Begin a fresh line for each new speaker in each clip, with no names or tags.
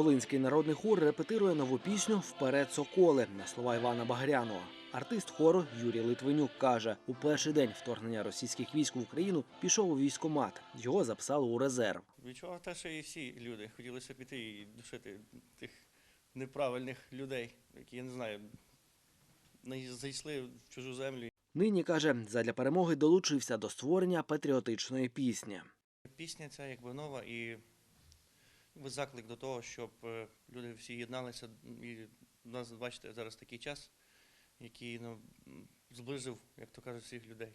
Луцький народний хор репетирує нову пісню Вперед соколи на слова Івана Багрянова. Артист хору Юрій Литвинюк каже, у перший день вторгнення російських військ в Україну пішов у військомат. Його записали у резерв.
Відчував те, що і всі люди. Хотілося піти і душити тих неправильних людей, які, я не знаю, не зайшли в чужу землю.
Нині каже, задля перемоги долучився до створення патріотичної пісні.
Пісня ця якби нова і заклик до того, щоб е, люди всі єдналися. І у нас, бачите, зараз такий час, який ну, м, зближив, як то кажуть, всіх людей.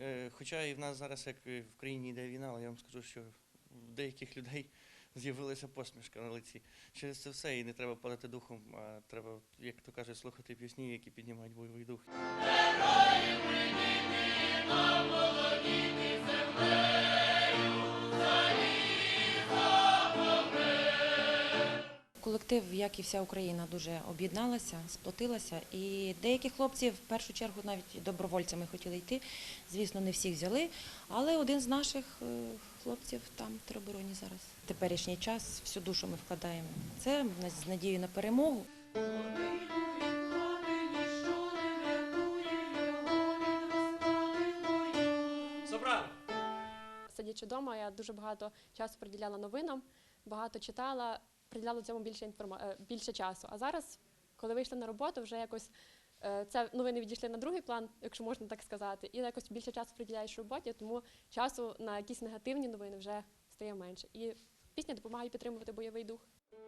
Е, Хоча і в нас зараз, як в країні йде війна, але я вам скажу, що в деяких людей з'явилася посмішка на лиці. Через це все і не треба падати духом, а треба, як то кажуть, слухати пісні, які піднімають бойовий дух.
Колектив, як і вся Україна, дуже об'єдналася, сплотилася. І деякі хлопці в першу чергу навіть добровольцями хотіли йти. Звісно, не всіх взяли, але один з наших е, хлопців там в теробороні зараз. В теперішній час всю душу ми вкладаємо. в Це з надією на перемогу.
Сидячи вдома, я дуже багато часу приділяла новинам, багато читала, приділяла цьому більше інформа... е, більше часу. А зараз, коли вийшла на роботу, вже якось е, це новини відійшли на другий план, якщо можна так сказати, і якось більше часу приділяєш роботі, тому часу на якісь негативні новини вже стає менше. І пісня допомагає підтримувати бойовий дух.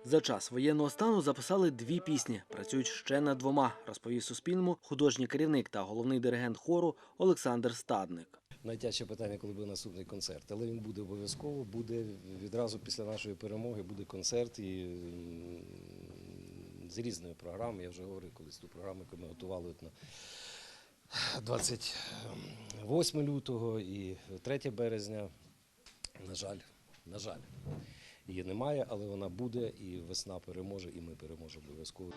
За час воєнного стану записали дві пісні. Працюють ще над двома, розповів Суспільному художній керівник та головний диригент хору Олександр Стадник.
Найтяжче питання, коли буде наступний концерт. Але він буде обов'язково, буде відразу після нашої перемоги буде концерт і з різної програми. Я вже говорив колись ту програму, яку ми готували от на 28 лютого і 3 березня. На жаль, на жаль, її немає, але вона буде, і весна переможе, і ми переможемо обов'язково.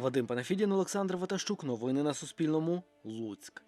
Вадим Панафідін, Олександр Ватащук. Новини на Суспільному. Луцьк.